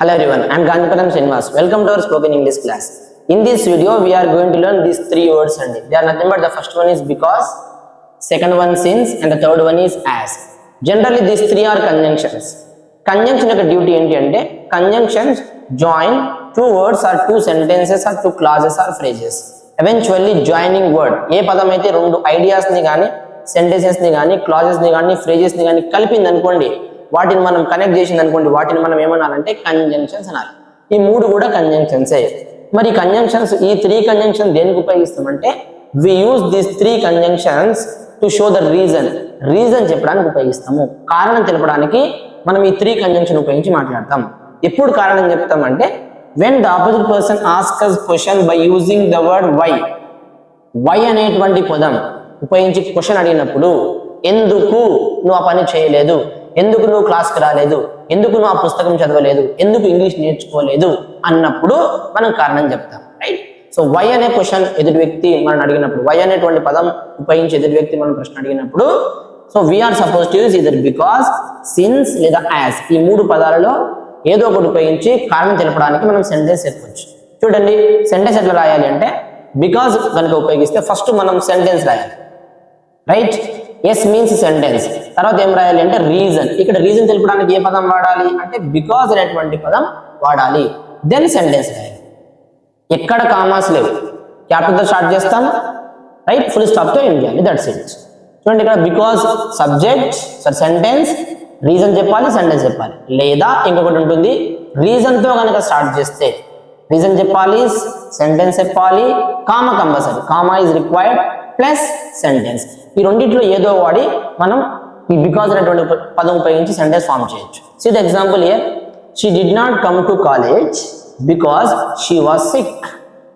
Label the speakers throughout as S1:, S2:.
S1: Hello everyone, I am Gandhipatam Srinivas. Welcome to our spoken English class. In this video, we are going to learn these three words only. They are nothing but the first one is because, second one since, and the third one is as. Generally, these three are conjunctions. Conjunction యొక్క duty ఏంటి అంటే conjunctions join two words or two sentences or two clauses or phrases eventually joining word ఏ పదం అయితే రెండు ఐడియాస్ని కానీ సెంటెన్సెస్ని కానీ క్లాజెస్ని కానీ ఫ్రేజెస్ని కానీ కలిపింది అనుకోండి వాటిని మనం కనెక్ట్ చేసింది అనుకోండి వాటిని మనం ఏమనాలంటే కంజంక్షన్స్ అనాలి. ఈ మూడు కూడా కంజంక్షన్సే మరి కంజంక్షన్స్ ఈ త్రీ కంజంక్షన్ దేనికి ఉపయోగిస్తామంటే we use these three conjunctions to show the reason reason చెప్పడానికి ఉపయోగిస్తాము. కారణం తెలపడానికి మనం ఈ త్రీ కంజంక్షన్ ఉపయోగించి మాట్లాడతాం. ఎప్పుడు కారణం చెప్తామంటే when the opposite person asks question by using the word why why అనేటువంటి పదం ఉపయోగించి క్వశ్చన్ అడిగినప్పుడు ఎందుకు నువ్వు ఆ పని చేయలేదు? ఎందుకు నువ్వు క్లాస్కి రాలేదు? ఎందుకు నువ్వు ఆ పుస్తకం చదవలేదు? ఎందుకు ఇంగ్లీష్ నేర్చుకోలేదు? అన్నప్పుడు మనం కారణం చెప్తాం రైట్ సో వై అనే క్వశ్చన్ ఎదుటి వ్యక్తి మనం అడిగినప్పుడు వై అనేటువంటి పదం ఉపయోగించి ఎదుటి వ్యక్తి మనం ప్రశ్న అడిగినప్పుడు so we are suppose to use either because since లేదా యాజ్ ఈ మూడు పదాలలో ఏదో ఒకటి ఉపయోగించి కారణం తెలపడానికి మనం సెంటెన్స్ చెప్పవచ్చు చూడండి సెంటెన్స్ ఎట్లా రాయాలి అంటే బికాజ్ కనుక ఉపయోగిస్తే ఫస్ట్ మనం సెంటెన్స్ రాయాలి రైట్ ఎస్ మీన్స్ సెంటెన్స్ తర్వాత ఏం రాయాలి అంటే రీజన్ ఇక్కడ రీజన్ తెలుపడానికి ఏ పదం వాడాలి? అంటే బికాజ్ అనేటువంటి పదం వాడాలి. దెన్ సెంటెన్స్ రాయాలి. ఎక్కడ కామాస్ లేవు. క్యాపిటల్తో స్టార్ట్ చేస్తాం. రైట్? ఫుల్ స్టాప్తో ఏం చేయాలి? దట్స్ ఇట్ చూడండి ఇక్కడ because subject sir sentence reason చెప్పాలి సెంటెన్స్ చెప్పాలి. లేదా ఇంకొకటి ఉంటుంది. రీజన్తో కనుక స్టార్ట్ చేస్తే. రీజన్ చెప్పాలి సెంటెన్స్ చెప్పాలి comma compulsory comma is required plus sentence ఈ రెండింటిలో ఏదో వాడి మనం ఈ బికాజ్ అనేటువంటి పదం ఉపయోగించి సెంటెన్స్ ఫామ్ చేయొచ్చు. See the example A she did not come to college because she was sick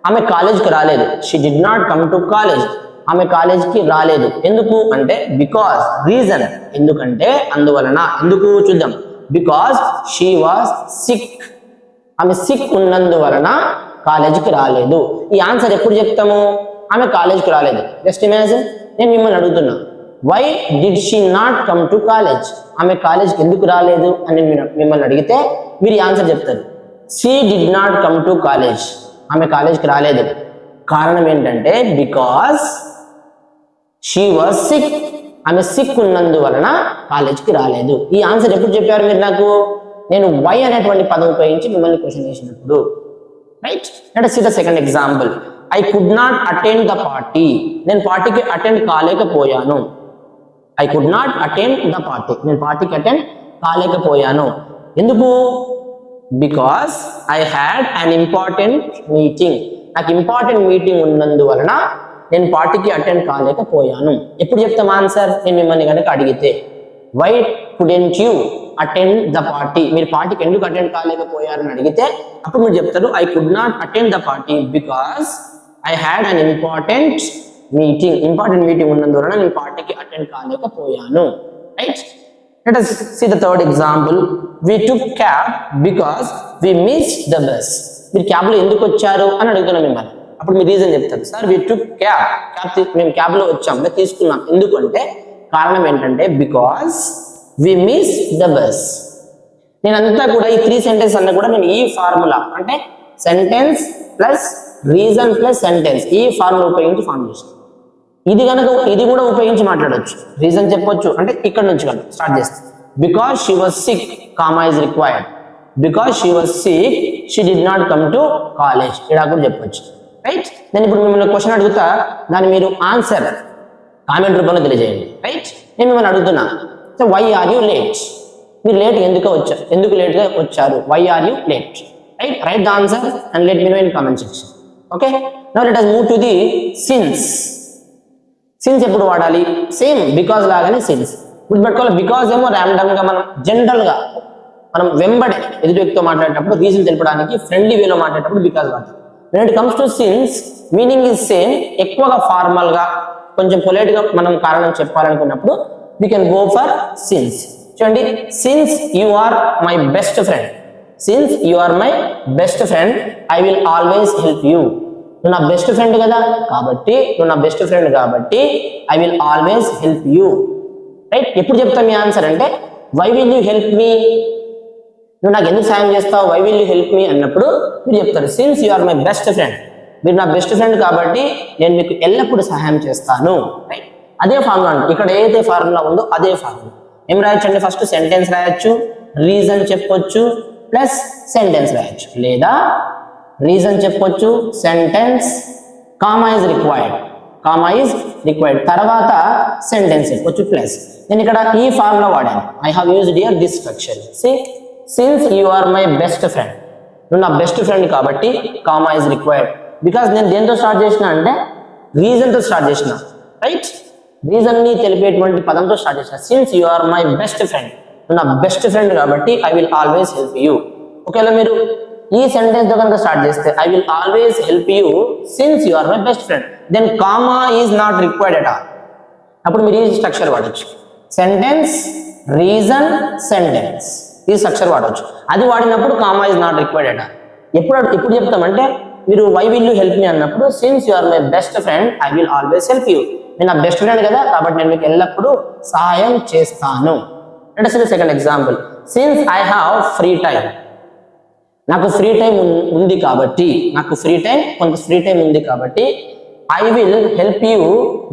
S1: ఆమె కాలేజ్కి రాలేదు. She did not come to college ఆమె కాలేజ్కి రాలేదు. ఎందుకు? అంటే బికాస్ రీజన్ ఎందుకంటే అందువలన. ఎందుకు చూద్దాం? బికాస్ షీ వాస్ సిక్ ఆమె సిక్ ఉన్నందువలన కాలేజీకి రాలేదు. ఈ ఆన్సర్ ఎప్పుడు చెప్తాము? ఆమె కాలేజ్కి రాలేదు. జస్ట్ ఇమాజిన్ నేను మిమ్మల్ని అడుగుతున్నా why did she not come to college ఆమె కాలేజ్కి ఎందుకు రాలేదు? అని మీరు- మిమ్మల్ని అడిగితే మీరు ఆన్సర్ చెప్తారు. She did not come to college ఆమె కాలేజ్కి రాలేదు. కారణం ఏంటంటే బికాస్ షీ వాజ్ సిక్ ఆమె సిక్ ఉన్నందువలన కాలేజ్కి రాలేదు. ఈ ఆన్సర్ ఎప్పుడు చెప్పారు మీరు నాకు? నేను వై అనేటువంటి పదం ఉపయోగించి మిమ్మల్ని క్వశ్చన్ చేసినప్పుడు. Right let see the second example I could not attend the party నేను పార్టీకి attend కాలేకపోయాను. I could not attend the party నేను పార్టీకి అటెండ్ కాలేకపోయాను. ఎందుకు? Because I had an important meeting నాకు ఇంపార్టెంట్ మీటింగ్ ఉన్నందువలన నేను పార్టీకి అటెండ్ కాలేకపోయాను. ఎప్పుడు చెప్తాం ఆన్సర్ నేను మిమ్మల్ని కనుక అడిగితే why couldn't you attend the party మీరు పార్టీకి ఎందుకు అటెండ్ కాలేకపోయారని అడిగితే అప్పుడు మీరు చెప్తారు I could not attend the party because I had an important meeting important meeting ఉన్నందువలన నేను పార్టీకి attend కాలేకపోయాను. Right Let us see the third example we took cab because we miss the bus మీరు క్యాబ్లో ఎందుకు వచ్చారు అని అడుగుతున్నాం మిమ్మల్ని. అప్పుడు మీరు రీజన్ చెప్తారు. Sir we took cab cab మేము క్యాబ్లో వచ్చాం. మేము తీసుకున్నాం. ఎందుకంటే కారణం ఏంటంటే because we miss the bus నేను కూడా ఈ త్రీ సెంటెన్స్ అన్న కూడా నేను ఈ ఫార్ములా అంటే sentence plus reason plus sentence ఈ ఫార్ములా ఉపయోగించి ఫామ్ చేస్తాను ఇది కనుక ఇది కూడా ఉపయోగించి మాట్లాడవచ్చు రీజన్ చెప్పొచ్చు. అంటే ఇక్కడ నుంచి కనుక స్టార్ట్ చేస్తాం. Because she was sick comma is required because she was sick she did not come to college ఇలా కూడా చెప్పొచ్చు. రైట్ నేను ఇప్పుడు మిమ్మల్ని క్వశ్చన్ అడుగుతా దాన్ని మీరు ఆన్సర్ కామెంట్ రూపంలో తెలియజేయండి. రైట్ నేను మిమ్మల్ని అడుగుతున్నా so why are you late మీరు లేట్ ఎందుకు వచ్చారు ఎందుకు లేట్గా వచ్చారు? Why are you late right right the answer and let me know in comment section okay no let us move to the since since ఎప్పుడు వాడాలి? సేమ్ బికాజ్ లాగానే since గుర్తుపెట్టుకోవాలి బికాజ్ ఏమో ర్యాండమ్గా మనం జనరల్గా మనం వెంబడే ఎదుటి వ్యక్తితో మాట్లాడేటప్పుడు రీజన్ తెలపడానికి ఫ్రెండ్లీ వేలో మాట్లాడేటప్పుడు బికాజ్ వాడతాం when it comes to since meaning is same ఎక్కువగా ఫార్మల్గా కొంచెం పొలైట్గా మనం కారణం చెప్పాలనుకున్నప్పుడు we can go for since చూడండి since you are my best friend since you are my best friend I will always help you నువ్వు నా బెస్ట్ ఫ్రెండ్ కదా? కాబట్టి నువ్వు నా బెస్ట్ ఫ్రెండ్ కాబట్టి I will always help you right ఎప్పుడు చెప్తాను మీ ఆన్సర్ అంటే why will you help me నువ్వు నాకు ఎందుకు సాయం చేస్తావు? Why will you help me అన్నప్పుడు మీరు చెప్తారు since you are my best friend మీరు నా బెస్ట్ ఫ్రెండ్ కాబట్టి నేను మీకు ఎల్లప్పుడూ సహాయం చేస్తాను. రైట్ అదే ఫార్ములా అండి. ఇక్కడ ఏదైతే ఫార్ములా ఉందో అదే ఫార్ములా ఏం రాయొచ్చు అండి? ఫస్ట్ సెంటెన్స్ రాయొచ్చు రీజన్ చెప్పొచ్చు ప్లస్ సెంటెన్స్ రాయొచ్చు. లేదా రీజన్ చెప్పొచ్చు sentence comma is required. Comma is required. తర్వాత సెంటెన్స్ చెప్పొచ్చు ప్లస్. నేను ఇక్కడ ఈ ఫార్ములా వాడాను. I have used here this structure see since you are my best friend నువ్వు నా బెస్ట్ ఫ్రెండ్ కాబట్టి కామా ఇస్ రిక్వైర్డ్. బికాస్ నేను దేంతో స్టార్ట్ చేసిన అంటే రీజన్తో స్టార్ట్ చేసిన. రైట్ రీజన్ని తెలిపేటువంటి పదంతో స్టార్ట్ చేసిన. Since you are my best friend నా బెస్ట్ ఫ్రెండ్ కాబట్టి I will always help you ఒకవేళ మీరు ఈ సెంటెన్స్తో కనుక స్టార్ట్ చేస్తే I will always help you since you are my best friend then comma is not required at all అప్పుడు మీరు ఈ స్ట్రక్చర్ వాడచ్చు. సెంటెన్స్ రీజన్ సెంటెన్స్ ఈ స్ట్రక్చర్ వాడవచ్చు అది వాడినప్పుడు కామా ఇస్ నాట్ రిక్వైర్డ్ అట ఎప్పుడు ఎప్పుడు చెప్తామంటే మీరు why will you help me అన్నప్పుడు since you are my best friend I will always help you నేను నా బెస్ట్ ఫ్రెండ్ కదా కాబట్టి నేను మీకు ఎల్లప్పుడూ సహాయం చేస్తాను. అంటే second example since I have free time నాకు ఫ్రీ టైం ఉంది కాబట్టి నాకు ఫ్రీ టైం కొంత ఫ్రీ టైం ఉంది కాబట్టి I will help you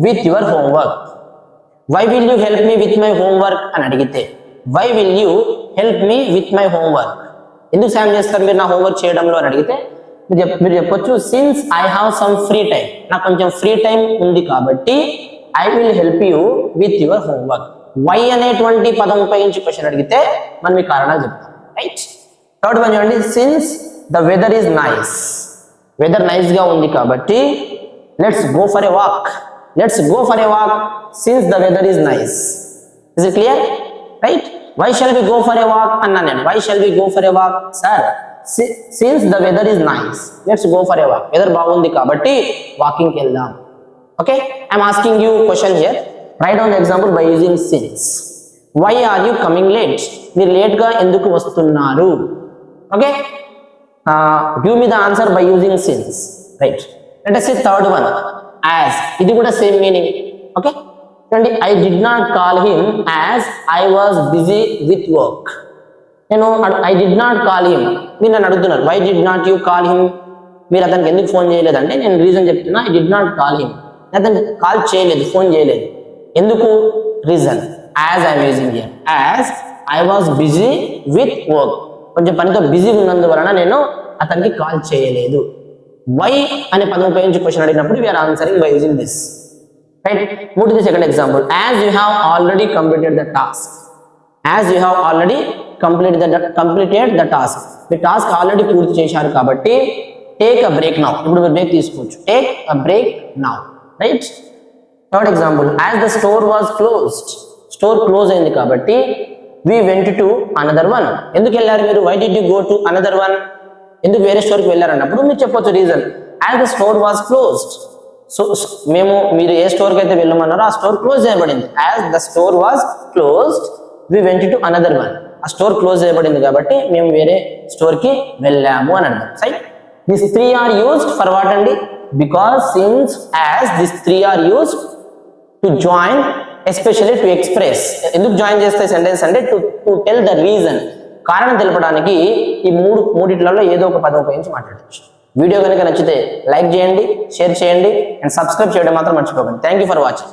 S1: with your homework why will you help me with my homework అని అడిగితే why will you help me with my homework ఎందుకు సాయం చేస్తారు మీరు నా హోంవర్క్ చేయడంలో అని అడిగితే మీరు మీరు చెప్పొచ్చు since I have some free time నాకు కొంచెం ఫ్రీ టైం ఉంది కాబట్టి I will help you with your homework why అనేటువంటి పదం ఉపయోగించి క్వశ్చన్ అడిగితే మనం మీ కారణాలు చెప్తాం. రైట్ థర్డ్ వన్ చూడండి. Since the weather is nice weather నైస్గా ఉంది కాబట్టి let's go for a walk let's go for a walk since the weather is nice is it clear right why shall we go for a walk అన్నా నేను. Why shall we go for a walk sir since the weather is nice let's go for a walk weather బాగుంది కాబట్టి వాకింగ్కి వెళ్దాం. Okay I'm asking you question here write down example by using since why are you coming late మీరు లేట్గా ఎందుకు వస్తున్నారు? Okay give me the answer by using since right అంటే see third one as ఇది కూడా సేమ్ మీనింగ్ ఓకే చూడండి I did not call him as I was busy with work నేను I did not call him మీరు నన్ను అడుగుతున్నారు why did not you call him మీరు అతనికి ఎందుకు ఫోన్ చేయలేదంటే నేను రీజన్ చెప్తున్నా I did not call him అతను కాల్ చేయలేదు ఫోన్ చేయలేదు. ఎందుకు? Reason as I using here as I was busy with work కొంచెం పనితో బిజీ ఉన్నందువలన నేను అతనికి కాల్ చేయలేదు. వై అనే పదం ఉపయోగించి క్వశ్చన్ అడిగినప్పుడు we're answering by using this right మూడు second example as you have already completed the task as you have already complete the completed the task me task already పూర్తి చేశారు కాబట్టి టేక్ అ బ్రేక్ నౌ ఇప్పుడు మీరు break తీసుకోవచ్చు. Take a break now right third example as the store was closed store close అయింది కాబట్టి we went to another one ఎందుకు వెళ్ళారు మీరు? Why did you go to another one ఎందుకు వేరే స్టోర్కి వెళ్ళారు అన్నప్పుడు మీరు చెప్పొచ్చు reason as the store was closed so మేము మీరు ఏ స్టోర్కి అయితే వెళ్ళమన్నారో ఆ స్టోర్ క్లోజ్ చేయబడింది. As the store was closed we went to another one ఆ స్టోర్ క్లోజ్ చేయబడింది కాబట్టి మేము వేరే స్టోర్కి వెళ్ళాము అని అర్థం సై this three are used for what అండి? Because since as this three are used to join especially to express ఎందుకు జాయిన్ చేస్తే సెంటెన్స్ అంటే to to tell the reason కారణం తెలపడానికి ఈ మూడు మూడిట్లలో ఏదో ఒక పదం ఉపయోగించి మాట్లాడచ్చు. వీడియో కనుక నచ్చితే లైక్ చేయండి షేర్ చేయండి అండ్ సబ్స్క్రైబ్ చేయడం మాత్రం మర్చిపోకండి. Thank you for watching